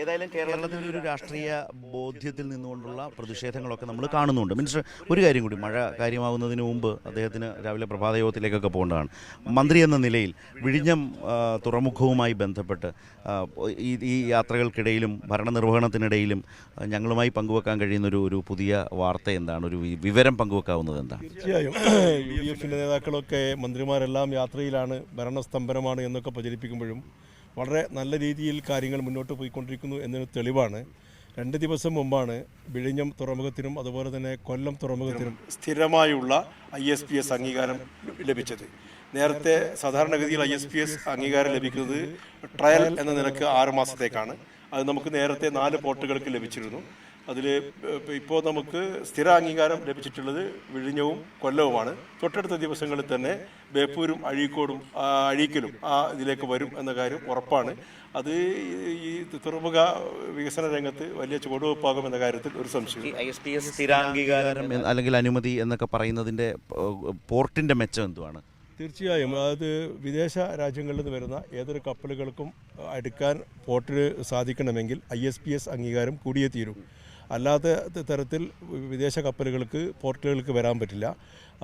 ഏതായാലും കേരളത്തിൽ ഒരു രാഷ്ട്രീയ ബോധ്യത്തിൽ നിന്നുകൊണ്ടുള്ള പ്രതിഷേധങ്ങളൊക്കെ നമ്മൾ കാണുന്നുണ്ട്. മിനിസ്റ്റർ ഒരു കാര്യം കൂടി മഴ കാര്യമാകുന്നതിന് മുമ്പ് അദ്ദേഹത്തിന് രാവിലെ പ്രഭാത യോഗത്തിലേക്കൊക്കെ പോകേണ്ടതാണ്. മന്ത്രി എന്ന നിലയിൽ വിഴിഞ്ഞം തുറമുഖവുമായി ബന്ധപ്പെട്ട് ഈ ഈ യാത്രകൾക്കിടയിലും ഭരണനിർവഹണത്തിനിടയിലും ഞങ്ങളുമായി പങ്കുവെക്കാൻ കഴിയുന്ന ഒരു ഒരു പുതിയ വാർത്ത എന്താണ്? ഒരു വിവരം പങ്കുവെക്കാവുന്നത് എന്താണ്? തീർച്ചയായും. യു ഡി എഫിന്റെ നേതാക്കളൊക്കെ മന്ത്രിമാരെല്ലാം യാത്രയിലാണ് ഭരണസ്തംഭനമാണ് എന്നൊക്കെ പ്രചരിപ്പിക്കുമ്പോഴും വളരെ നല്ല രീതിയിൽ കാര്യങ്ങൾ മുന്നോട്ട് പോയിക്കൊണ്ടിരിക്കുന്നു എന്നൊരു തെളിവാണ്. രണ്ട് ദിവസം മുമ്പാണ് വിഴിഞ്ഞം തുറമുഖത്തിനും അതുപോലെ തന്നെ കൊല്ലം തുറമുഖത്തിനും സ്ഥിരമായുള്ള ഐ എസ് പി എസ് അംഗീകാരം ലഭിച്ചത്. നേരത്തെ സാധാരണഗതിയിൽ ഐ എസ് പി എസ് അംഗീകാരം ലഭിക്കുന്നത് ട്രയൽ എന്ന നിലയ്ക്ക് ആറ് മാസത്തേക്കാണ്. അത് നമുക്ക് നേരത്തെ നാല് പോർട്ടുകൾക്ക് ലഭിച്ചിരുന്നു. അതിൽ ഇപ്പോൾ നമുക്ക് സ്ഥിര അംഗീകാരം ലഭിച്ചിട്ടുള്ളത് വിഴിഞ്ഞവും കൊല്ലവുമാണ്. തൊട്ടടുത്ത ദിവസങ്ങളിൽ തന്നെ ബേപ്പൂരും അഴീക്കോടും അഴീക്കലും ആ ഇതിലേക്ക് വരും എന്ന കാര്യം ഉറപ്പാണ്. അത് ഈ തുറമുഖ വികസന രംഗത്ത് വലിയ ചുവടുവെപ്പാകും എന്ന കാര്യത്തിൽ ഒരു സംശയം ഐ എസ് പി എസ് സ്ഥിരാംഗീകാരം അല്ലെങ്കിൽ അനുമതി എന്നൊക്കെ പറയുന്നതിന്റെ പോർട്ടിന്റെ മെച്ചം എന്തുവാണ്? തീർച്ചയായും. അത് വിദേശ രാജ്യങ്ങളിൽ നിന്ന് വരുന്ന ഏതൊരു കപ്പലുകൾക്കും അടുക്കാൻ പോർട്ടിന് സാധിക്കണമെങ്കിൽ ഐ എസ് പി എസ് അംഗീകാരം കൂടിയേ തീരും. അല്ലാത്ത തരത്തിൽ വിദേശ കപ്പലുകൾക്ക് പോർട്ടുകൾക്ക് വരാൻ പറ്റില്ല.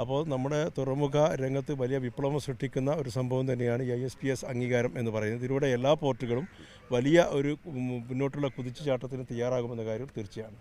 അപ്പോൾ നമ്മുടെ തുറമുഖ രംഗത്ത് വലിയ വിപ്ലവം സൃഷ്ടിക്കുന്ന ഒരു സംഭവം തന്നെയാണ് ഐ എസ് പി എസ് അംഗീകാരം എന്ന് പറയുന്നത്. ഇതിലൂടെ എല്ലാ പോർട്ടുകളും വലിയ ഒരു മുന്നോട്ടുള്ള കുതിച്ചുചാട്ടത്തിന് തയ്യാറാകുമെന്ന കാര്യം തീർച്ചയാണ്.